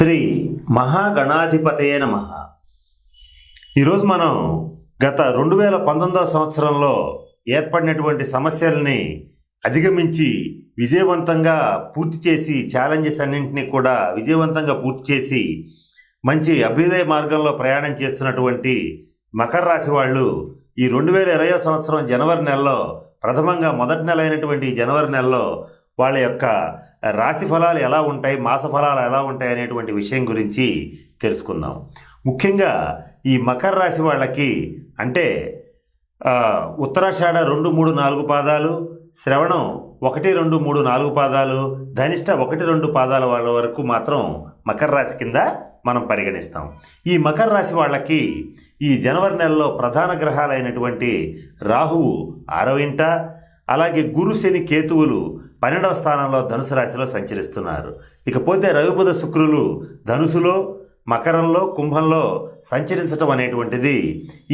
శ్రీ మహాగణాధిపతయే నమ. ఈరోజు మనం గత రెండు వేల పంతొమ్మిదవ సంవత్సరంలో ఏర్పడినటువంటి సమస్యల్ని అధిగమించి విజయవంతంగా పూర్తి చేసి ఛాలెంజెస్ అన్నింటినీ కూడా విజయవంతంగా పూర్తి చేసి మంచి అభ్యుదయ మార్గంలో ప్రయాణం చేస్తున్నటువంటి మకర రాశి వాళ్ళు ఈ రెండు వేల ఇరవై సంవత్సరం జనవరి నెలలో ప్రథమంగా మొదటి నెల అయినటువంటి జనవరి నెలలో వాళ్ళ యొక్క రాశి ఫలాలు ఎలా ఉంటాయి మాస ఫలాలు ఎలా ఉంటాయి అనేటువంటి విషయం గురించి తెలుసుకుందాం. ముఖ్యంగా ఈ మకర రాశి వాళ్ళకి అంటే ఉత్తరాషాఢ రెండు మూడు నాలుగు పాదాలు శ్రవణం ఒకటి రెండు మూడు నాలుగు పాదాలు ధనిష్ట ఒకటి రెండు పాదాల వాళ్ళ వరకు మాత్రం మకర రాశి కింద మనం పరిగణిస్తాం. ఈ మకర రాశి వాళ్ళకి ఈ జనవరి నెలలో ప్రధాన గ్రహాలైనటువంటి రాహువు ఆరవ ఇంట అలాగే గురు శని కేతువులు పన్నెండవ స్థానంలో ధనుసు రాశిలో సంచరిస్తున్నారు. ఇకపోతే రవిబుధ శుక్రులు ధనుసులో మకరంలో కుంభంలో సంచరించడం అనేటువంటిది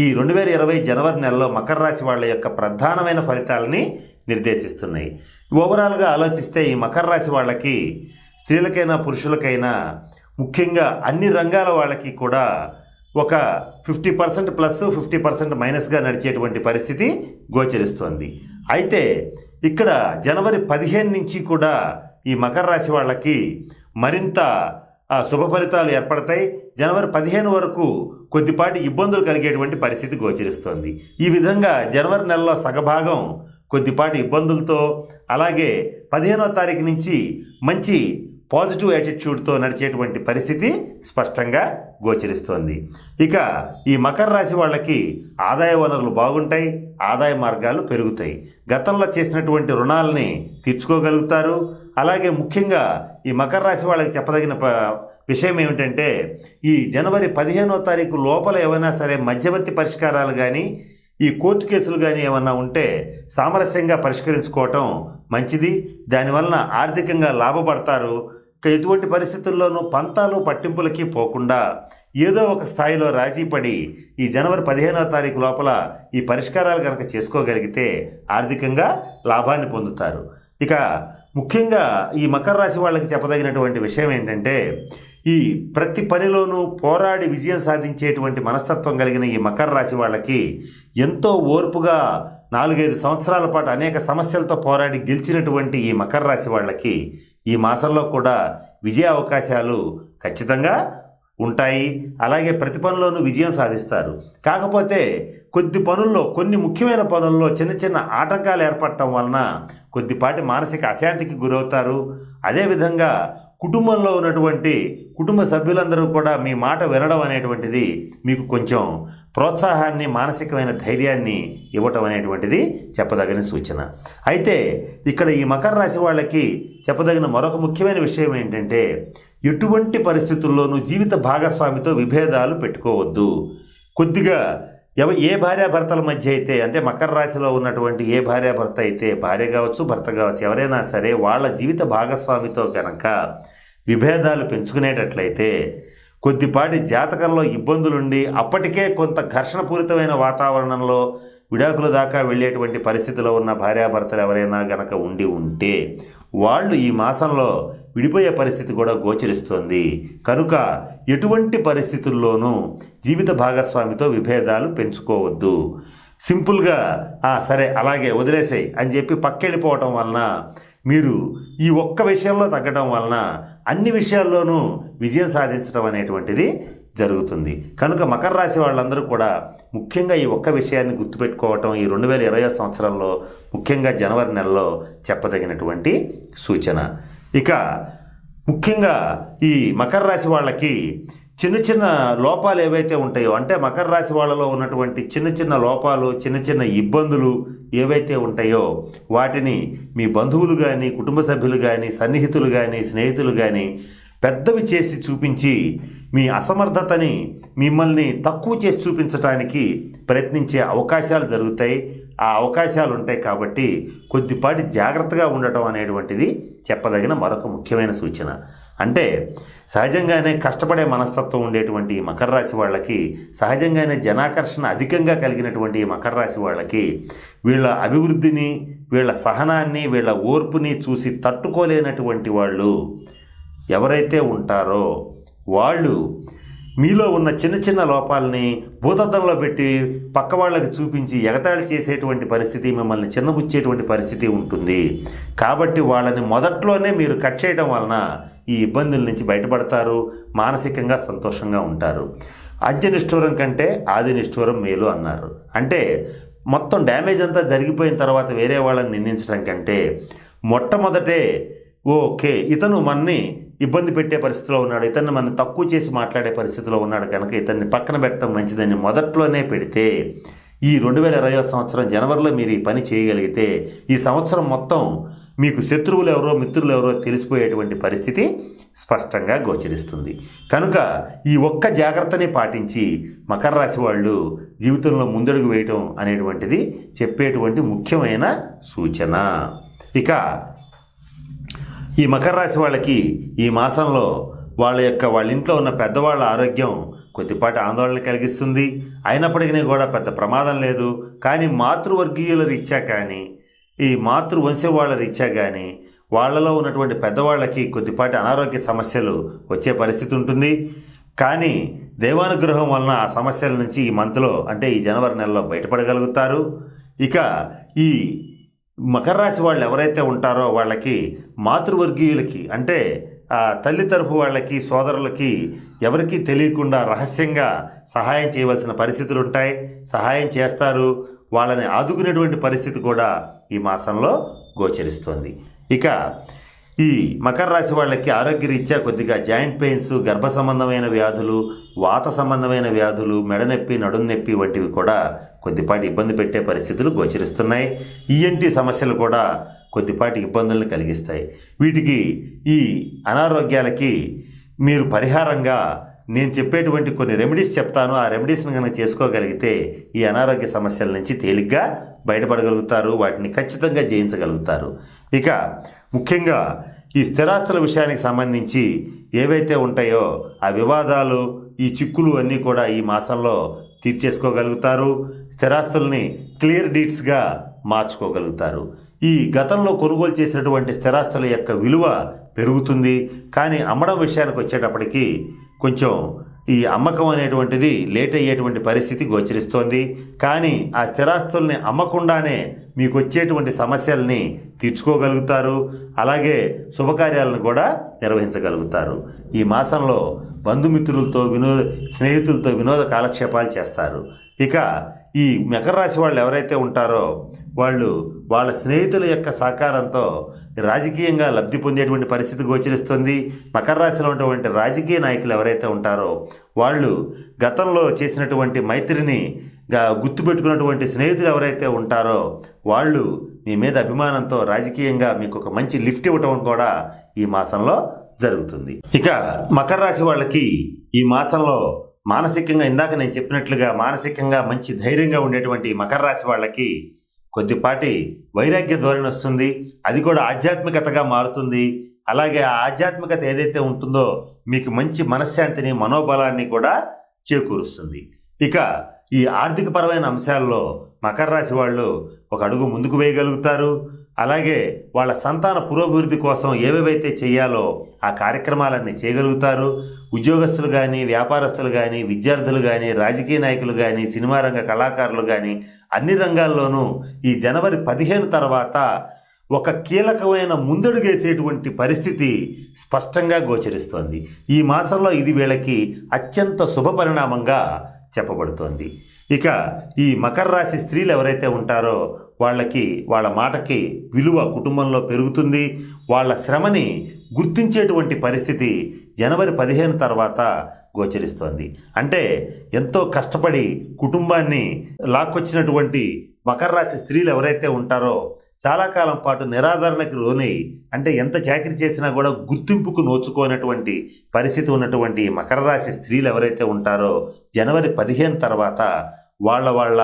ఈ రెండు వేల ఇరవై జనవరి నెలలో మకర రాశి వాళ్ళ యొక్క ప్రధానమైన ఫలితాలని నిర్దేశిస్తున్నాయి. ఓవరాల్గా ఆలోచిస్తే ఈ మకర రాశి వాళ్ళకి స్త్రీలకైనా పురుషులకైనా ముఖ్యంగా అన్ని రంగాల వాళ్ళకి కూడా ఒక fifty percent plus fifty percent మైనస్గా నడిచేటువంటి పరిస్థితి గోచరిస్తోంది. అయితే ఇక్కడ జనవరి పదిహేను నుంచి కూడా ఈ మకర రాశి వాళ్ళకి మరింత శుభ ఫలితాలు ఏర్పడతాయి. జనవరి పదిహేను వరకు కొద్దిపాటి ఇబ్బందులు కలిగేటువంటి పరిస్థితి గోచరిస్తోంది. ఈ విధంగా జనవరి నెలలో సగభాగం కొద్దిపాటి ఇబ్బందులతో అలాగే పదిహేనో తారీఖు నుంచి మంచి పాజిటివ్ యాటిట్యూడ్తో నడిచేటువంటి పరిస్థితి స్పష్టంగా గోచరిస్తోంది. ఇక ఈ మకర రాశి వాళ్ళకి ఆదాయ వనరులు బాగుంటాయి ఆదాయ మార్గాలు పెరుగుతాయి. గతంలో చేసినటువంటి రుణాలని తీర్చుకోగలుగుతారు. అలాగే ముఖ్యంగా ఈ మకర రాశి వాళ్ళకి చెప్పదగిన ప విషయం ఏమిటంటే ఈ జనవరి పదిహేనో తారీఖు లోపల ఏమైనా సరే మధ్యవర్తి పరిష్కారాలు కానీ ఈ కోర్టు కేసులు కానీ ఏమన్నా ఉంటే సామరస్యంగా పరిష్కరించుకోవటం మంచిది. దానివలన ఆర్థికంగా లాభపడతారు. ఎటువంటి పరిస్థితుల్లోనూ పంతాలు పట్టింపులకి పోకుండా ఏదో ఒక స్థాయిలో రాజీ పడి ఈ జనవరి పదిహేనో తారీఖు లోపల ఈ పరిష్కారాలు కనుక చేసుకోగలిగితే ఆర్థికంగా లాభాన్ని పొందుతారు. ఇక ముఖ్యంగా ఈ మకర రాశి వాళ్ళకి చెప్పదగినటువంటి విషయం ఏంటంటే ఈ ప్రతి పనిలోనూ పోరాడి విజయం సాధించేటువంటి మనస్తత్వం కలిగిన ఈ మకర రాశి వాళ్ళకి ఎంతో ఓర్పుగా నాలుగైదు సంవత్సరాల పాటు అనేక సమస్యలతో పోరాడి గెలిచినటువంటి ఈ మకర రాశి వాళ్ళకి ఈ మాసంలో కూడా విజయ అవకాశాలు ఖచ్చితంగా ఉంటాయి. అలాగే ప్రతి పనిలోనూ విజయం సాధిస్తారు. కాకపోతే కొద్ది పనుల్లో కొన్ని ముఖ్యమైన పనుల్లో చిన్న చిన్న ఆటంకాలు ఏర్పడటం వలన కొద్దిపాటి మానసిక అశాంతికి గురవుతారు. అదేవిధంగా కుటుంబంలో ఉన్నటువంటి కుటుంబ సభ్యులందరూ కూడా మీ మాట వినడం అనేటువంటిది మీకు కొంచెం ప్రోత్సాహాన్ని మానసికమైన ధైర్యాన్ని ఇవ్వటం అనేటువంటిది చెప్పదగిన సూచన. అయితే ఇక్కడ ఈ మకర రాశి వాళ్ళకి చెప్పదగిన మరొక ముఖ్యమైన విషయం ఏంటంటే ఎటువంటి పరిస్థితుల్లోనూ జీవిత భాగస్వామితో విభేదాలు పెట్టుకోవద్దు. కొద్దిగా ఎవ ఏ భార్యాభర్తల మధ్య అయితే అంటే మకర రాశిలో ఉన్నటువంటి ఏ భార్యాభర్త అయితే భార్య కావచ్చు భర్త కావచ్చు ఎవరైనా సరే వాళ్ళ జీవిత భాగస్వామితో కనుక విభేదాలు పెంచుకునేటట్లయితే కొద్దిపాటి జాతకంలో ఇబ్బందులుండి అప్పటికే కొంత ఘర్షణపూరితమైన వాతావరణంలో విడాకుల దాకా వెళ్ళేటువంటి పరిస్థితిలో ఉన్న భార్యాభర్తలు ఎవరైనా గనక ఉండి ఉంటే వాళ్ళు ఈ మాసంలో విడిపోయే పరిస్థితి కూడా గోచరిస్తోంది. కనుక ఎటువంటి పరిస్థితుల్లోనూ జీవిత భాగస్వామితో విభేదాలు పెంచుకోవద్దు. సింపుల్గా "ఆ, సరే అలాగే వదిలేసేయి అని చెప్పి పక్కెళ్ళిపోవటం వలన మీరు ఈ ఒక్క విషయంలో తగ్గడం వలన అన్ని విషయాల్లోనూ విజయం సాధించడం అనేటువంటిది జరుగుతుంది. కనుక మకర రాశి వాళ్ళందరూ కూడా ముఖ్యంగా ఈ ఒక్క విషయాన్ని గుర్తుపెట్టుకోవటం ఈ రెండు వేల ఇరవై సంవత్సరంలో ముఖ్యంగా జనవరి నెలలో చెప్పదగినటువంటి సూచన. ఇక ముఖ్యంగా ఈ మకర రాశి వాళ్ళకి చిన్న చిన్న లోపాలు ఏవైతే ఉంటాయో అంటే మకర రాశి వాళ్ళలో ఉన్నటువంటి చిన్న చిన్న లోపాలు చిన్న చిన్న ఇబ్బందులు ఏవైతే ఉంటాయో వాటిని మీ బంధువులు కానీ కుటుంబ సభ్యులు కానీ సన్నిహితులు కానీ స్నేహితులు కానీ పెద్దవి చేసి చూపించి మీ అసమర్థతని మిమ్మల్ని తక్కువ చేసి చూపించడానికి ప్రయత్నించే అవకాశాలు జరుగుతాయి. ఆ అవకాశాలు ఉంటాయి కాబట్టి కొద్దిపాటి జాగ్రత్తగా ఉండటం అనేటువంటిది చెప్పదగిన మరొక ముఖ్యమైన సూచన. అంటే సహజంగానే కష్టపడే మనస్తత్వం ఉండేటువంటి ఈ మకర రాశి వాళ్ళకి సహజంగానే జనాకర్షణ అధికంగా కలిగినటువంటి ఈ మకర రాశి వాళ్ళకి వీళ్ళ అభివృద్ధిని వీళ్ళ సహనాన్ని వీళ్ళ ఓర్పుని చూసి తట్టుకోలేనటువంటి వాళ్ళు ఎవరైతే ఉంటారో వాళ్ళు మీలో ఉన్న చిన్న చిన్న లోపాలని భూతద్దంలో పెట్టి పక్క వాళ్ళకి చూపించి ఎగతాళి చేసేటువంటి పరిస్థితి మిమ్మల్ని చిన్నబుచ్చేటువంటి పరిస్థితి ఉంటుంది. కాబట్టి వాళ్ళని మొదట్లోనే మీరు కట్ చేయడం వలన ఈ ఇబ్బందుల నుంచి బయటపడతారు మానసికంగా సంతోషంగా ఉంటారు. అంత్యనిష్ఠూరం కంటే ఆది నిష్ఠూరం మేలు అన్నారు. అంటే మొత్తం డ్యామేజ్ అంతా జరిగిపోయిన తర్వాత వేరే వాళ్ళని నిందించడం కంటే మొట్టమొదటే ఓకే ఇతను మనని ఇబ్బంది పెట్టే పరిస్థితిలో ఉన్నాడు. ఇతన్ని మనం తక్కువ చేసి మాట్లాడే పరిస్థితిలో ఉన్నాడు కనుక ఇతన్ని పక్కన పెట్టడం మంచిదని మొదట్లోనే పెడితే ఈ రెండు వేల ఇరవై సంవత్సరం జనవరిలో మీరు ఈ పని చేయగలిగితే ఈ సంవత్సరం మొత్తం మీకు శత్రువులు ఎవరో మిత్రులు ఎవరో తెలిసిపోయేటువంటి పరిస్థితి స్పష్టంగా గోచరిస్తుంది. కనుక ఈ ఒక్క జాగ్రత్తని పాటించి మకర రాశి వాళ్ళు జీవితంలో ముందడుగు వేయటం అనేటువంటిది చెప్పేటువంటి ముఖ్యమైన సూచన. ఇక ఈ మకర రాశి వాళ్ళకి ఈ మాసంలో వాళ్ళ యొక్క వాళ్ళ ఇంట్లో ఉన్న పెద్దవాళ్ళ ఆరోగ్యం కొద్దిపాటి ఆందోళన కలిగిస్తుంది. అయినప్పటికీ కూడా పెద్ద ప్రమాదం లేదు. కానీ మాతృవర్గీయుల రీత్యా కానీ ఈ మాతృవంశం వాళ్ళ రీత్యా కానీ వాళ్ళలో ఉన్నటువంటి పెద్దవాళ్ళకి కొద్దిపాటి అనారోగ్య సమస్యలు వచ్చే పరిస్థితి ఉంటుంది. కానీ దేవానుగ్రహం వలన ఆ సమస్యల నుంచి ఈ మంత్లో అంటే ఈ జనవరి నెలలో బయటపడగలుగుతారు. ఇక ఈ మకర రాశి వాళ్ళు ఎవరైతే ఉంటారో వాళ్ళకి మాతృవర్గీయులకి అంటే తల్లి తరపు వాళ్ళకి సోదరులకి ఎవరికీ తెలియకుండా రహస్యంగా సహాయం చేయవలసిన పరిస్థితులు ఉంటాయి. సహాయం చేస్తారు. వాళ్ళని ఆదుకునేటువంటి పరిస్థితి కూడా ఈ మాసంలో గోచరిస్తోంది. ఇక ఈ మకర రాశి వాళ్ళకి ఆరోగ్యరీత్యా కొద్దిగా జాయింట్ పెయిన్స్ గర్భ సంబంధమైన వ్యాధులు వాత సంబంధమైన వ్యాధులు మెడనొప్పి నడుం నొప్పి వంటివి కూడా కొద్దిపాటి ఇబ్బంది పెట్టే పరిస్థితులు గోచరిస్తున్నాయి. ఈఎన్టీ సమస్యలు కూడా కొద్దిపాటి ఇబ్బందులను కలిగిస్తాయి. వీటికి ఈ అనారోగ్యాలకి మీరు పరిహారంగా నేను చెప్పేటువంటి కొన్ని రెమెడీస్ చెప్తాను. ఆ రెమెడీస్ని కనుక చేసుకోగలిగితే ఈ అనారోగ్య సమస్యల నుంచి తేలిగ్గా బయటపడగలుగుతారు. వాటిని ఖచ్చితంగా జయించగలుగుతారు. ఇక ముఖ్యంగా ఈ స్థిరాస్తుల విషయానికి సంబంధించి ఏవైతే ఉంటాయో ఆ వివాదాలు ఈ చిక్కులు అన్నీ కూడా ఈ మాసంలో తీర్చేసుకోగలుగుతారు. స్థిరాస్తుల్ని క్లియర్ డీట్స్గా మార్చుకోగలుగుతారు. ఈ గతంలో కొనుగోలు చేసినటువంటి స్థిరాస్తుల యొక్క విలువ పెరుగుతుంది. కానీ అమ్మడం విషయానికి వచ్చేటప్పటికి కొంచెం ఈ అమ్మకం అనేటువంటిది లేట్ అయ్యేటువంటి పరిస్థితి గోచరిస్తోంది. కానీ ఆ స్థిరాస్తుల్ని అమ్మకుండానే మీకు వచ్చేటువంటి సమస్యల్ని తీర్చుకోగలుగుతారు. అలాగే శుభకార్యాలను కూడా నిర్వహించగలుగుతారు. ఈ మాసంలో బంధుమిత్రులతో వినోద స్నేహితులతో వినోద కాలక్షేపాలు చేస్తారు. ఇక ఈ మకర రాశి వాళ్ళు ఎవరైతే ఉంటారో వాళ్ళు వాళ్ళ స్నేహితుల యొక్క సహకారంతో రాజకీయంగా లబ్ధి పొందేటువంటి పరిస్థితి గోచరిస్తుంది. మకర రాశిలో ఉన్నటువంటి రాజకీయ నాయకులు ఎవరైతే ఉంటారో వాళ్ళు గతంలో చేసినటువంటి మైత్రిని గుర్తుపెట్టుకున్నటువంటి స్నేహితులు ఎవరైతే ఉంటారో వాళ్ళు మీ మీద అభిమానంతో రాజకీయంగా మీకు ఒక మంచి లిఫ్ట్ ఇవ్వటం కూడా ఈ మాసంలో జరుగుతుంది. ఇక మకర రాశి వాళ్ళకి ఈ మాసంలో మానసికంగా ఇందాక నేను చెప్పినట్లుగా మానసికంగా మంచి ధైర్యంగా ఉండేటువంటి మకర రాశి వాళ్ళకి కొద్దిపాటి వైరాగ్య ధోరణి వస్తుంది. అది కూడా ఆధ్యాత్మికతగా మారుతుంది. అలాగే ఆ ఆధ్యాత్మికత ఏదైతే ఉంటుందో మీకు మంచి మనశ్శాంతిని మనోబలాన్ని కూడా చేకూరుస్తుంది. ఇక ఈ ఆర్థికపరమైన అంశాల్లో మకర రాశి వాళ్ళు ఒక అడుగు ముందుకు వేయగలుగుతారు. అలాగే వాళ్ళ సంతాన పురోభివృద్ధి కోసం ఏవేవైతే చేయాలో ఆ కార్యక్రమాలన్నీ చేయగలుగుతారు. ఉద్యోగస్తులు కానీ వ్యాపారస్తులు కానీ విద్యార్థులు కానీ రాజకీయ నాయకులు కానీ సినిమా రంగ కళాకారులు కానీ అన్ని రంగాల్లోనూ ఈ జనవరి పదిహేను తర్వాత ఒక కీలకమైన ముందడుగేసేటువంటి పరిస్థితి స్పష్టంగా గోచరిస్తోంది. ఈ మాసంలో ఇది వీళ్ళకి అత్యంత శుభ పరిణామంగా చెప్పబడుతోంది. ఇక ఈ మకర రాశి స్త్రీలు ఎవరైతే ఉంటారో వాళ్ళకి వాళ్ళ మాటకి విలువ కుటుంబంలో పెరుగుతుంది. వాళ్ళ శ్రమని గుర్తించేటువంటి పరిస్థితి జనవరి పదిహేను తర్వాత గోచరిస్తోంది. అంటే ఎంతో కష్టపడి కుటుంబాన్ని లాక్కొచ్చినటువంటి మకర రాశి స్త్రీలు ఎవరైతే ఉంటారో చాలా కాలం పాటు నిరాదరణకి లోనై అంటే ఎంత చాకరీ చేసినా కూడా గుర్తింపుకు నోచుకోనటువంటి పరిస్థితి ఉన్నటువంటి మకర రాశి స్త్రీలు ఎవరైతే ఉంటారో జనవరి పదిహేను తర్వాత వాళ్ళ వాళ్ళ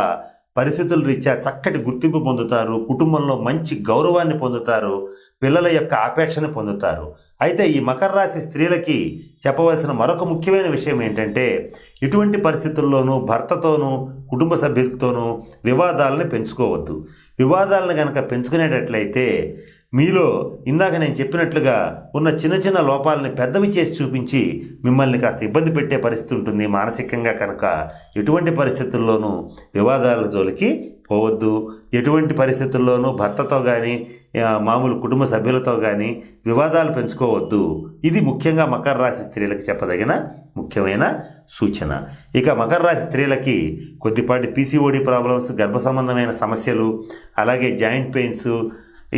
పరిస్థితుల రీత్యా చక్కటి గుర్తింపు పొందుతారు కుటుంబంలో మంచి గౌరవాన్ని పొందుతారు పిల్లల యొక్క ఆపేక్షను పొందుతారు. అయితే ఈ మకర రాశి స్త్రీలకి చెప్పవలసిన మరొక ముఖ్యమైన విషయం ఏంటంటే ఇటువంటి పరిస్థితుల్లోనూ భర్తతోనూ కుటుంబ సభ్యులతోనూ వివాదాలను పెంచుకోవద్దు. వివాదాలను కనుక పెంచుకునేటట్లయితే మీలో ఇందాక నేను చెప్పినట్లుగా ఉన్న చిన్న చిన్న లోపాలని పెద్దవి చేసి చూపించి మిమ్మల్ని కాస్త ఇబ్బంది పెట్టే పరిస్థితి ఉంటుంది మానసికంగా కనుక. ఎటువంటి పరిస్థితుల్లోనూ వివాదాల జోలికి పోవద్దు. ఎటువంటి పరిస్థితుల్లోనూ భర్తతో కానీ మామూలు కుటుంబ సభ్యులతో కానీ వివాదాలు పెంచుకోవద్దు. ఇది ముఖ్యంగా మకర రాశి స్త్రీలకు చెప్పదగిన ముఖ్యమైన సూచన. ఇక మకర రాశి స్త్రీలకి కొద్దిపాటి పీసీఓడి ప్రాబ్లమ్స్ గర్భ సంబంధమైన సమస్యలు అలాగే జాయింట్ పెయిన్స్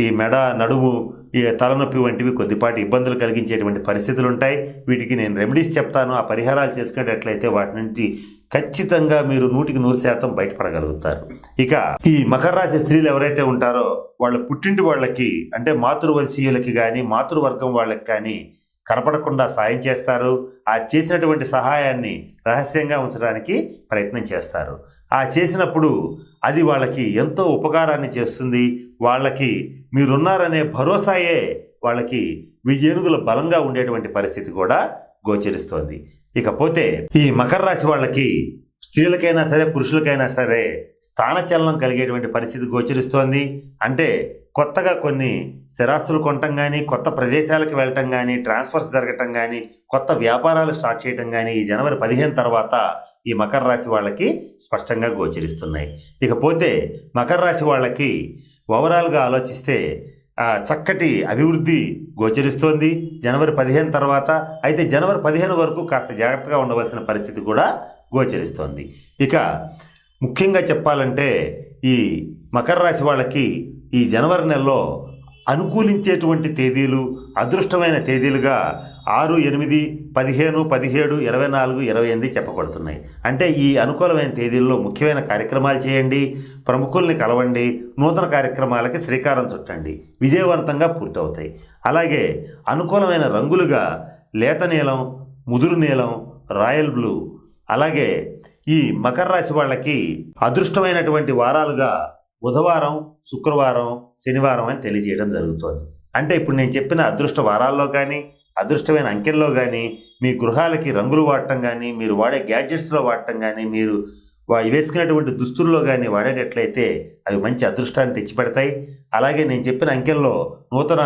ఈ మెడ నడుము ఈ తలనొప్పి వంటివి కొద్దిపాటి ఇబ్బందులు కలిగించేటువంటి పరిస్థితులు ఉంటాయి వీటికి నేను రెమెడీస్ చెప్తాను. ఆ పరిహారాలు చేసుకునేటట్లయితే వాటి నుంచి ఖచ్చితంగా మీరు నూటికి నూరు శాతం బయటపడగలుగుతారు. ఇక ఈ మకర రాశి స్త్రీలు ఎవరైతే ఉంటారో వాళ్ళ పుట్టింటి వాళ్ళకి అంటే మాతృవంశీయులకి కానీ మాతృవర్గం వాళ్ళకి కానీ కనపడకుండా సాయం చేస్తారు. ఆ చేసినటువంటి సహాయాన్ని రహస్యంగా ఉంచడానికి ప్రయత్నం చేస్తారు. ఆ చేసినప్పుడు అది వాళ్ళకి ఎంతో ఉపకారాన్ని చేస్తుంది. వాళ్ళకి మీరున్నారనే భరోసాయే వాళ్ళకి వెయ్యేనుగుల బలంగా ఉండేటువంటి పరిస్థితి కూడా గోచరిస్తోంది. ఇకపోతే ఈ మకర రాశి వాళ్ళకి స్త్రీలకైనా సరే పురుషులకైనా సరే స్థానచలనం కలిగేటువంటి పరిస్థితి గోచరిస్తోంది. అంటే కొత్తగా కొన్ని స్థిరాస్తులు కొనటం కానీ కొత్త ప్రదేశాలకు వెళ్ళటం కానీ ట్రాన్స్ఫర్స్ జరగటం కానీ కొత్త వ్యాపారాలు స్టార్ట్ చేయటం కానీ ఈ జనవరి పదిహేను తర్వాత ఈ మకర రాశి వాళ్ళకి స్పష్టంగా గోచరిస్తున్నాయి. ఇకపోతే మకర రాశి వాళ్ళకి ఓవరాల్గా ఆలోచిస్తే చక్కటి అభివృద్ధి గోచరిస్తోంది. జనవరి పదిహేను తర్వాత అయితే జనవరి పదిహేను వరకు కాస్త జాగ్రత్తగా ఉండవలసిన పరిస్థితి కూడా గోచరిస్తోంది. ఇక ముఖ్యంగా చెప్పాలంటే ఈ మకర రాశి వాళ్ళకి ఈ జనవరి నెలలో అనుకూలించేటువంటి తేదీలు అదృష్టమైన తేదీలుగా ఆరు ఎనిమిది పదిహేను పదిహేడు ఇరవై నాలుగు ఇరవై ఎనిమిది చెప్పబడుతున్నాయి. అంటే ఈ అనుకూలమైన తేదీల్లో ముఖ్యమైన కార్యక్రమాలు చేయండి ప్రముఖుల్ని కలవండి నూతన కార్యక్రమాలకి శ్రీకారం చుట్టండి. విజయవంతంగా పూర్తవుతాయి. అలాగే అనుకూలమైన రంగులుగా లేత నీలం ముదురు నీలం రాయల్ బ్లూ అలాగే ఈ మకర రాశి వాళ్ళకి అదృష్టమైనటువంటి వారాలుగా బుధవారం శుక్రవారం శనివారం అని తెలియజేయడం జరుగుతోంది. అంటే ఇప్పుడు నేను చెప్పిన అదృష్ట వారాల్లో కానీ అదృష్టమైన అంకెల్లో కానీ మీ గృహాలకి రంగులు వాడటం కానీ మీరు వాడే గ్యాడ్జెట్స్లో వాడటం కానీ మీరు వేసుకునేటువంటి దుస్తుల్లో కానీ వాడేటట్లయితే అవి మంచి అదృష్టాన్ని తెచ్చిపెడతాయి. అలాగే నేను చెప్పిన అంకెల్లో నూతన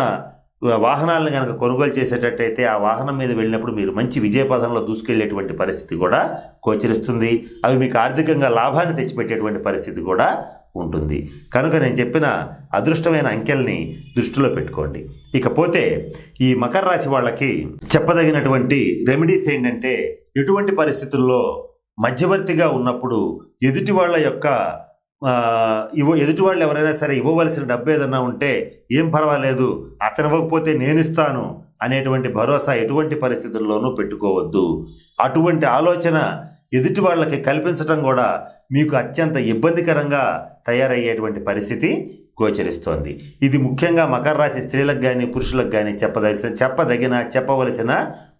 వాహనాలను కనుక కొనుగోలు చేసేటట్టయితే ఆ వాహనం మీద వెళ్ళినప్పుడు మీరు మంచి విజయపథంలో దూసుకెళ్ళేటువంటి పరిస్థితి కూడా గోచరిస్తుంది. అవి మీకు ఆర్థికంగా లాభాన్ని తెచ్చిపెట్టేటువంటి పరిస్థితి కూడా ఉంటుంది. కనుక నేను చెప్పిన అదృష్టమైన అంకెల్ని దృష్టిలో పెట్టుకోండి. ఇకపోతే ఈ మకర రాశి వాళ్ళకి చెప్పదగినటువంటి రెమెడీస్ ఏంటంటే ఎటువంటి పరిస్థితుల్లో మధ్యవర్తిగా ఉన్నప్పుడు ఎదుటి వాళ్ళ యొక్క ఇవ్వ ఎదుటి వాళ్ళు ఎవరైనా సరే ఇవ్వవలసిన డబ్బు ఏదన్నా ఉంటే ఏం పర్వాలేదు అతను ఇవ్వకపోతే నేను ఇస్తాను అనేటువంటి భరోసా ఎటువంటి పరిస్థితుల్లోనూ పెట్టుకోవద్దు. అటువంటి ఆలోచన ఎదుటి వాళ్ళకి కల్పించడం కూడా మీకు అత్యంత ఇబ్బందికరంగా తయారయ్యేటువంటి పరిస్థితి గోచరిస్తోంది. ఇది ముఖ్యంగా మకర రాశి స్త్రీలకు కానీ పురుషులకు కానీ చెప్పదలసిన చెప్పదగిన చెప్పవలసిన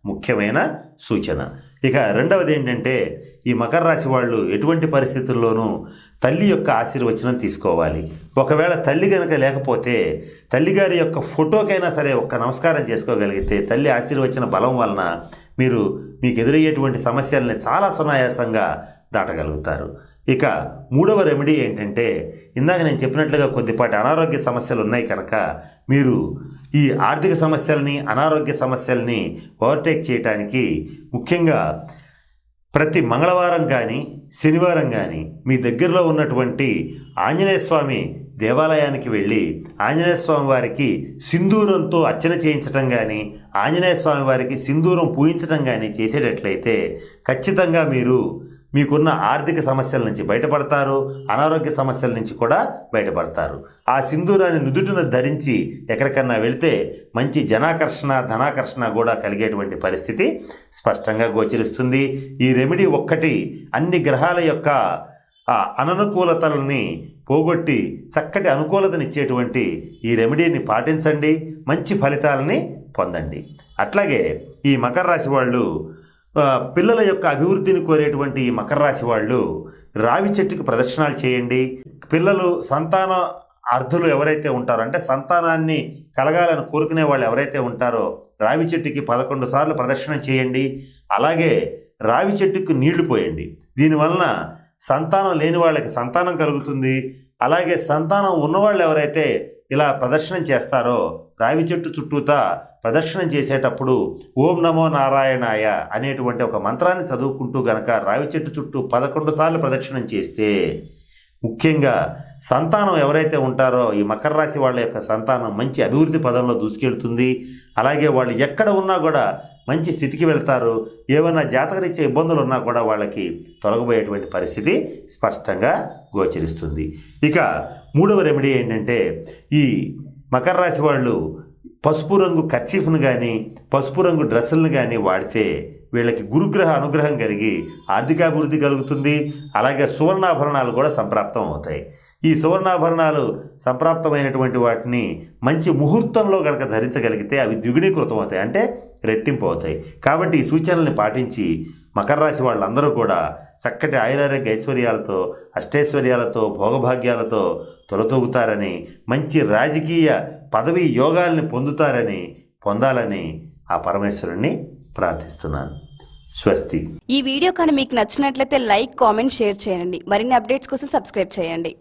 ముఖ్యమైన సూచన. ఇక రెండవది ఏంటంటే ఈ మకర రాశి వాళ్ళు ఎటువంటి పరిస్థితుల్లోనూ తల్లి యొక్క ఆశీర్వచనం తీసుకోవాలి. ఒకవేళ తల్లి కనుక లేకపోతే తల్లిగారి యొక్క ఫోటోకైనా సరే ఒక్క నమస్కారం చేసుకోగలిగితే తల్లి ఆశీర్వచన బలం వలన మీరు మీకు ఎదురయ్యేటువంటి సమస్యల్ని చాలా సునాయాసంగా దాటగలుగుతారు. ఇక మూడవ రెమెడీ ఏంటంటే ఇందాక నేను చెప్పినట్లుగా కొద్దిపాటి అనారోగ్య సమస్యలు ఉన్నాయి కనుక మీరు ఈ ఆర్థిక సమస్యల్ని అనారోగ్య సమస్యల్ని ఓవర్టేక్ చేయటానికి ముఖ్యంగా ప్రతి మంగళవారం కానీ శనివారం కానీ మీ దగ్గరలో ఉన్నటువంటి ఆంజనేయ స్వామి దేవాలయానికి వెళ్ళి ఆంజనేయ స్వామి వారికి సింధూరంతో అర్చన చేయించటం కానీ ఆంజనేయ స్వామి వారికి సింధూరం పూయించడం కానీ చేసేటట్లయితే ఖచ్చితంగా మీరు మీకున్న ఆర్థిక సమస్యల నుంచి బయటపడతారు అనారోగ్య సమస్యల నుంచి కూడా బయటపడతారు. ఆ సింధూరాన్ని నుదుటిన ధరించి ఎక్కడికన్నా వెళితే మంచి జనాకర్షణ ధనాకర్షణ కూడా కలిగేటువంటి పరిస్థితి స్పష్టంగా గోచరిస్తుంది. ఈ రెమెడీ ఒక్కటి అన్ని గ్రహాల యొక్క ఆ అననుకూలతలని పోగొట్టి చక్కటి అనుకూలతనిచ్చేటువంటి ఈ రెమెడీని పాటించండి. మంచి ఫలితాలని పొందండి. అట్లాగే ఈ మకర రాశి వాళ్ళు పిల్లల యొక్క అభివృద్ధిని కోరేటువంటి ఈ మకర రాశి వాళ్ళు రావి చెట్టుకి ప్రదర్శనలు చేయండి. పిల్లలు సంతాన అర్థులు ఎవరైతే ఉంటారో అంటే సంతానాన్ని కలగాలని కోరుకునే వాళ్ళు ఎవరైతే ఉంటారో రావి చెట్టుకి పదకొండు సార్లు ప్రదర్శన చేయండి. అలాగే రావి చెట్టుకు నీళ్ళు పోయండి. దీనివలన సంతానం లేని వాళ్ళకి సంతానం కలుగుతుంది. అలాగే సంతానం ఉన్నవాళ్ళు ఎవరైతే ఇలా ప్రదర్శనం చేస్తారో రావి చెట్టు చుట్టూతా ప్రదర్శనం చేసేటప్పుడు ఓం నమో నారాయణాయ అనేటువంటి ఒక మంత్రాన్ని చదువుకుంటూ గనక రావి చెట్టు చుట్టూ పదకొండు సార్లు ప్రదక్షిణం చేస్తే ముఖ్యంగా సంతానం ఎవరైతే ఉంటారో ఈ మకర రాశి వాళ్ళ యొక్క సంతానం మంచి అభివృద్ధి పదంలో దూసుకెళ్తుంది. అలాగే వాళ్ళు ఎక్కడ ఉన్నా కూడా మంచి స్థితికి వెళ్తారు. ఏమైనా జాతకరిచ్చే ఇబ్బందులు ఉన్నా కూడా వాళ్ళకి తొలగబోయేటువంటి పరిస్థితి స్పష్టంగా గోచరిస్తుంది. ఇక మూడవ రెమెడీ ఏంటంటే ఈ మకర రాశి వాళ్ళు పసుపు రంగు కర్చీఫ్ను కానీ పసుపు రంగు డ్రెస్సులను కానీ వాడితే వీళ్ళకి గురుగ్రహ అనుగ్రహం కలిగి ఆర్థికాభివృద్ధి కలుగుతుంది. అలాగే సువర్ణాభరణాలు కూడా సంప్రాప్తం అవుతాయి. ఈ సువర్ణాభరణాలు సంప్రాప్తమైనటువంటి వాటిని మంచి ముహూర్తంలో కనుక ధరించగలిగితే అవి ద్విగుణీకృతం అవుతాయి. అంటే రెట్టింపు అవుతాయి. కాబట్టి ఈ సూచనల్ని పాటించి మకర రాశి వాళ్ళందరూ కూడా చక్కటి ఆయురారోగ్య ఐశ్వర్యాలతో అష్టైశ్వర్యాలతో భోగభాగ్యాలతో తొలతూగుతారని మంచి రాజకీయ పదవి యోగాల్ని పొందుతారని పొందాలని ఆ పరమేశ్వరుణ్ణి ప్రార్థిస్తున్నాను. స్వస్తి. ఈ వీడియో కానీ మీకు నచ్చినట్లయితే లైక్ కామెంట్ షేర్ చేయండి. మరిన్ని అప్డేట్స్ కోసం సబ్స్క్రైబ్ చేయండి.